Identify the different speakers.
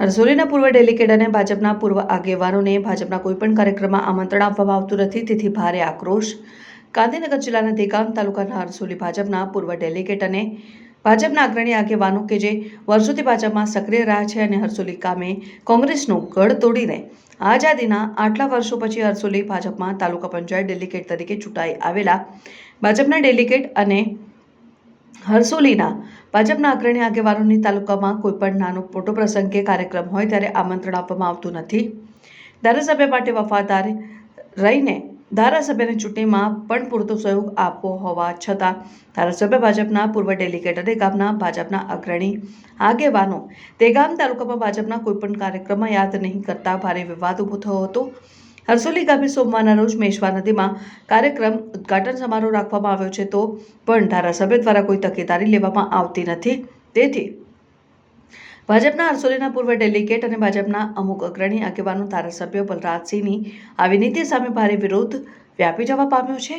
Speaker 1: રસોલીના પૂર્વ ડેલિગેટ અને ભાજપના પૂર્વ આગેવાનોને ભાજપના કોઈપણ કાર્યક્રમમાં આમંત્રણ આપવામાં આવતું નથી, તેથી ભારે આક્રોશ. ગાંધીનગર જિલ્લાના દેગામ તાલુકાના હરસોલી ભાજપના પૂર્વ ડેલિગેટ અને ભાજપના અગ્રણી આગેવાનો કે જે વર્ષોથી ભાજપમાં સક્રિય રહ્યા છે અને હરસોલી કામે કોંગ્રેસનો ગઢ તોડીને આઝાદીના આટલા વર્ષો પછી હરસોલી ભાજપમાં તાલુકા પંચાયત ડેલિગેટ તરીકે ચૂંટાઈ આવેલા. ભાજપના ડેલિગેટ અને હરસોલીના ભાજપના અગ્રણી આગેવાનોની તાલુકામાં કોઈપણ નાનો મોટો પ્રસંગ કાર્યક્રમ હોય ત્યારે આમંત્રણ આપવામાં આવતું નથી. ધારાસભ્ય માટે વફાદાર રહીને ધારાસભ્યની ચૂંટણીમાં પણ પૂરતો સહયોગ આપવો હોવા છતાં ધારાસભ્ય ભાજપના પૂર્વ ડેલિગેટ અને ગામના ભાજપના અગ્રણી આગેવાનો તે ગામ તાલુકામાં ભાજપના કોઈપણ કાર્યક્રમમાં યાદ નહીં કરતા ભારે વિવાદ ઊભો થયો હતો. હરસોલી ગામે સોમવારના રોજ મેશ્વા નદીમાં કાર્યક્રમ ઉદ્ઘાટન સમારોહ રાખવામાં આવ્યો છે તો પણ ધારાસભ્ય દ્વારા કોઈ તકેદારી લેવામાં આવતી નથી. તેથી ભાજપના હરસોલીના પૂર્વ ડેલિગેટ અને ભાજપના અમુક અગ્રણી આગેવાનો ધારાસભ્ય બલરાજસિંહની આવી નીતિ સામે ભારે વિરોધ વ્યાપી જવા પામ્યો છે.